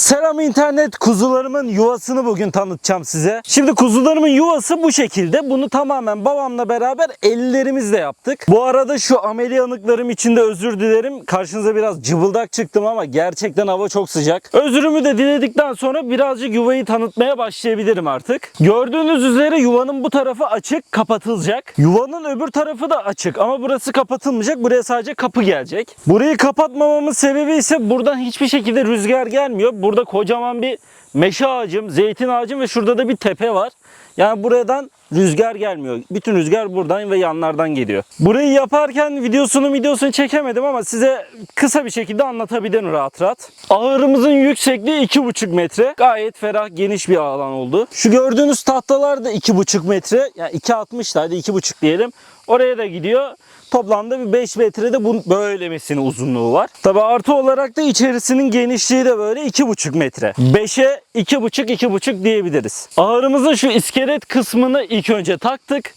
Selam internet kuzularımın yuvasını bugün tanıtacağım size. Şimdi kuzularımın yuvası bu şekilde. Bunu tamamen babamla beraber ellerimizle yaptık. Bu arada şu ameliyanıklarım için de özür dilerim. Karşınıza biraz cıvıldak çıktım ama gerçekten hava çok sıcak. Özürümü de diledikten sonra birazcık yuvayı tanıtmaya başlayabilirim artık. Gördüğünüz üzere yuvanın bu tarafı açık, kapatılacak. Yuvanın öbür tarafı da açık ama burası kapatılmayacak. Buraya sadece kapı gelecek. Burayı kapatmamamın sebebi ise buradan hiçbir şekilde rüzgar gelmiyor. Burada kocaman bir meşe ağacım, zeytin ağacım ve şurada da bir tepe var. Yani buradan rüzgar gelmiyor. Bütün rüzgar buradan ve yanlardan geliyor. Burayı yaparken videosunu videosunu çekemedim ama size kısa bir şekilde anlatabilirim rahat rahat. Ahırımızın yüksekliği 2,5 metre. Gayet ferah geniş bir alan oldu. Şu gördüğünüz tahtalar da 2,5 metre. Yani 2,60 hadi 2,5 diyelim. Oraya da gidiyor. Toplamda bir 5 metrede bu böylemesine uzunluğu var. Tabi artı olarak da içerisinin genişliği de böyle 2,5 metre. 5'e 2,5 2,5 diyebiliriz. Ahırımızın şu iskelet kısmını ilk önce taktık.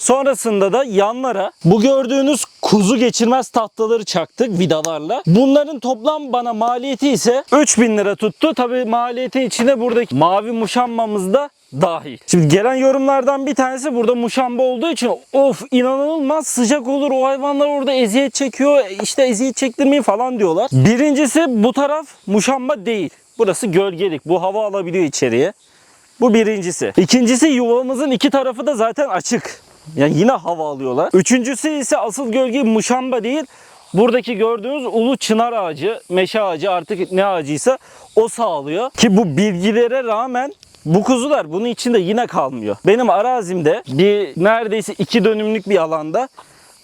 Sonrasında da yanlara bu gördüğünüz kuzu geçirmez tahtaları çaktık vidalarla. Bunların toplam bana maliyeti ise 3000 lira tuttu. Tabi maliyetin içine buradaki mavi muşambamız da dahil. Şimdi gelen yorumlardan bir tanesi burada muşamba olduğu için of inanılmaz sıcak olur o hayvanlar orada eziyet çekiyor işte eziyet çektirmeyin falan diyorlar. Birincisi bu taraf muşamba değil. Burası gölgelik. Bu hava alabiliyor içeriye. Bu birincisi. İkincisi yuvamızın iki tarafı da zaten açık. Yani yine hava alıyorlar. Üçüncüsü ise asıl gölge muşamba değil. Buradaki gördüğünüz ulu çınar ağacı, meşe ağacı artık ne ağacıysa o sağlıyor. Ki bu bilgilere rağmen bu kuzular bunun içinde yine kalmıyor. Benim arazimde bir neredeyse iki dönümlük bir alanda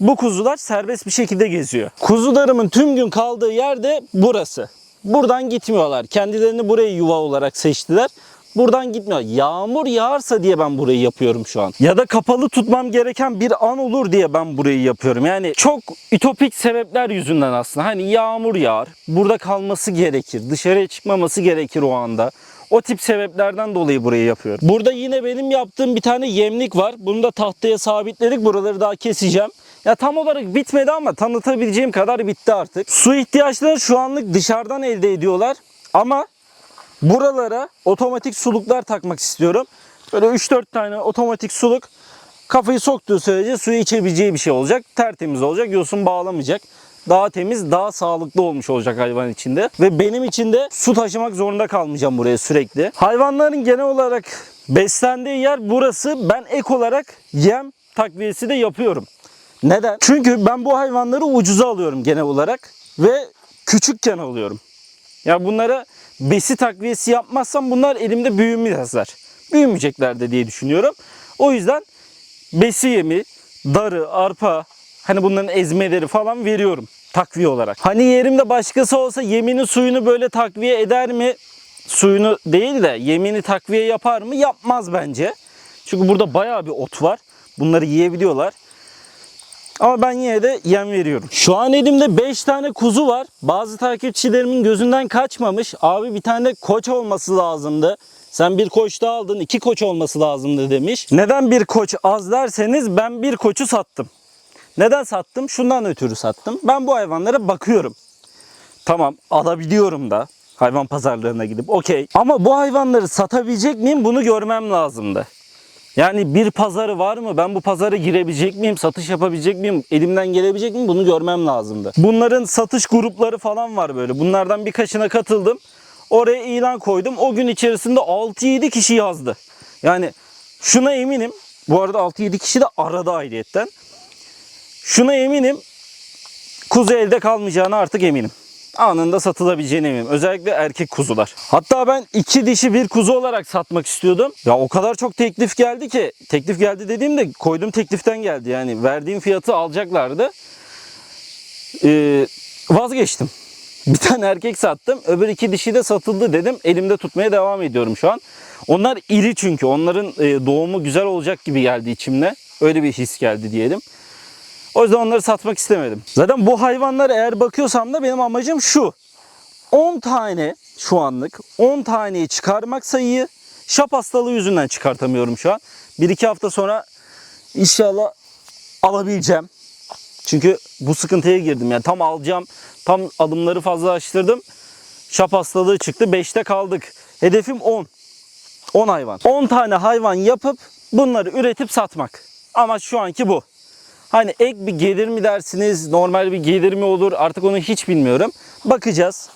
bu kuzular serbest bir şekilde geziyor. Kuzularımın tüm gün kaldığı yerde burası. Buradan gitmiyorlar. Kendilerini burayı yuva olarak seçtiler. Buradan gitmiyor. Yağmur yağarsa diye ben burayı yapıyorum şu an. Ya da kapalı tutmam gereken bir an olur diye ben burayı yapıyorum. Yani çok ütopik sebepler yüzünden aslında. Hani yağmur yağar, burada kalması gerekir, dışarıya çıkmaması gerekir o anda. O tip sebeplerden dolayı burayı yapıyorum. Burada yine benim yaptığım bir tane yemlik var. Bunu da tahtaya sabitledik. Buraları daha keseceğim. Ya tam olarak bitmedi ama tanıtabileceğim kadar bitti artık. Su ihtiyaçlarını şu anlık dışarıdan elde ediyorlar. Ama buralara otomatik suluklar takmak istiyorum. Böyle 3-4 tane otomatik suluk kafayı soktuğu sürece suyu içebileceği bir şey olacak. Tertemiz olacak, yosun bağlamayacak. Daha temiz, daha sağlıklı olmuş olacak hayvan içinde. Ve benim için de su taşımak zorunda kalmayacağım buraya sürekli. Hayvanların genel olarak beslendiği yer burası. Ben ek olarak yem takviyesi de yapıyorum. Neden? Çünkü ben bu hayvanları ucuza alıyorum genel olarak ve küçükken alıyorum. Ya bunlara besi takviyesi yapmazsam bunlar elimde büyümezler. Büyümeyecekler de diye düşünüyorum. O yüzden besi yemi, darı, arpa, hani bunların ezmeleri falan veriyorum takviye olarak. Hani yerimde başkası olsa yemini suyunu böyle takviye eder mi? Suyunu değil de yemini takviye yapar mı? Yapmaz bence. Çünkü burada bayağı bir ot var. Bunları yiyebiliyorlar. Ama ben yine de yem veriyorum. Şu an elimde 5 tane kuzu var. Bazı takipçilerimin gözünden kaçmamış. Abi bir tane koç olması lazımdı. Sen bir koç daha aldın, iki koç olması lazımdı demiş. Neden bir koç az derseniz ben bir koçu sattım. Neden sattım? Şundan ötürü sattım. Ben bu hayvanlara bakıyorum. Tamam alabiliyorum da hayvan pazarlarına gidip okey. Ama bu hayvanları satabilecek miyim bunu görmem lazımdı. Yani bir pazarı var mı? Ben bu pazara girebilecek miyim? Satış yapabilecek miyim? Elimden gelebilecek mi? Bunu görmem lazımdı. Bunların satış grupları falan var böyle. Bunlardan birkaçına katıldım. Oraya ilan koydum. O gün içerisinde 6-7 kişi yazdı. Yani şuna eminim. Bu arada 6-7 kişi de aradı ayrıyetten. Şuna eminim. Kuzu elde kalmayacağına artık eminim. Anında satılabileceğine eminim. Özellikle erkek kuzular. Hatta ben iki dişi bir kuzu olarak satmak istiyordum. Ya o kadar çok teklif geldi ki. Teklif geldi dediğimde koyduğum tekliften geldi. Yani verdiğim fiyatı alacaklardı. Ee, vazgeçtim. Bir tane erkek sattım. Öbür iki dişi de satıldı dedim. Elimde tutmaya devam ediyorum şu an. Onlar iri çünkü. Onların e, doğumu güzel olacak gibi geldi içimde. Öyle bir his geldi diyelim. O yüzden onları satmak istemedim. Zaten bu hayvanlar eğer bakıyorsam da benim amacım şu. 10 tane şu anlık 10 taneyi çıkarmak sayıyı şap hastalığı yüzünden çıkartamıyorum şu an. 1-2 hafta sonra inşallah alabileceğim. Çünkü bu sıkıntıya girdim yani tam alacağım. Tam adımları fazla açtırdım. Şap hastalığı çıktı. 5'te kaldık. Hedefim 10. 10 hayvan. 10 tane hayvan yapıp bunları üretip satmak. Ama şu anki bu. Hani ek bir gelir mi dersiniz, normal bir gelir mi olur artık onu hiç bilmiyorum. Bakacağız.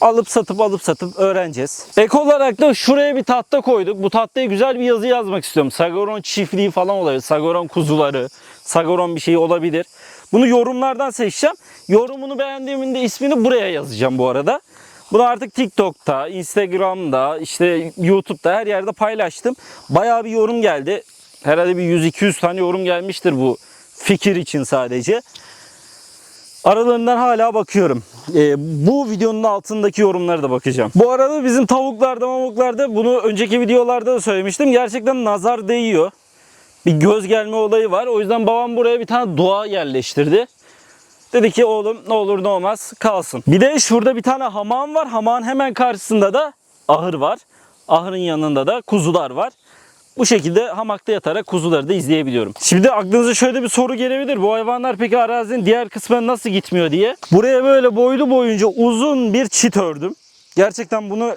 Alıp satıp alıp satıp öğreneceğiz. Ek olarak da şuraya bir tahta koyduk. Bu tahtaya güzel bir yazı yazmak istiyorum. Sagaron çiftliği falan olabilir. Sagaron kuzuları, Sagaron bir şey olabilir. Bunu yorumlardan seçeceğim. Yorumunu beğendiğimin ismini buraya yazacağım bu arada. Bunu artık TikTok'ta, Instagram'da, işte YouTube'da her yerde paylaştım. Bayağı bir yorum geldi. Herhalde bir 100-200 tane yorum gelmiştir bu fikir için sadece. Aralarından hala bakıyorum. Ee, bu videonun altındaki yorumlara da bakacağım. Bu arada bizim tavuklarda mamuklarda bunu önceki videolarda da söylemiştim. Gerçekten nazar değiyor. Bir göz gelme olayı var. O yüzden babam buraya bir tane dua yerleştirdi. Dedi ki oğlum ne olur ne olmaz kalsın. Bir de şurada bir tane hamam var. Hamağın hemen karşısında da ahır var. Ahırın yanında da kuzular var. Bu şekilde hamakta yatarak kuzuları da izleyebiliyorum. Şimdi aklınıza şöyle bir soru gelebilir. Bu hayvanlar peki arazinin diğer kısmına nasıl gitmiyor diye. Buraya böyle boylu boyunca uzun bir çit ördüm. Gerçekten bunu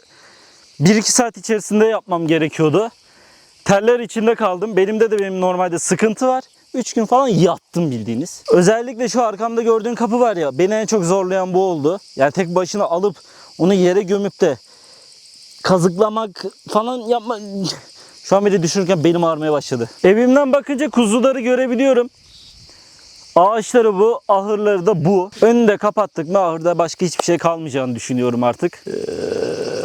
1-2 saat içerisinde yapmam gerekiyordu. Terler içinde kaldım. Belimde de benim normalde sıkıntı var. 3 gün falan yattım bildiğiniz. Özellikle şu arkamda gördüğün kapı var ya beni en çok zorlayan bu oldu. Yani tek başına alıp onu yere gömüp de kazıklamak falan yapma. Şu an bile düşünürken benim ağrımaya başladı. Evimden bakınca kuzuları görebiliyorum. Ağaçları bu, ahırları da bu. Önünü de kapattık mı ahırda başka hiçbir şey kalmayacağını düşünüyorum artık. Ee,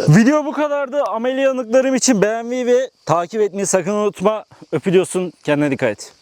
video bu kadardı. Ameliyanıklarım için beğenmeyi ve takip etmeyi sakın unutma. Öpülüyorsun. Kendine dikkat et.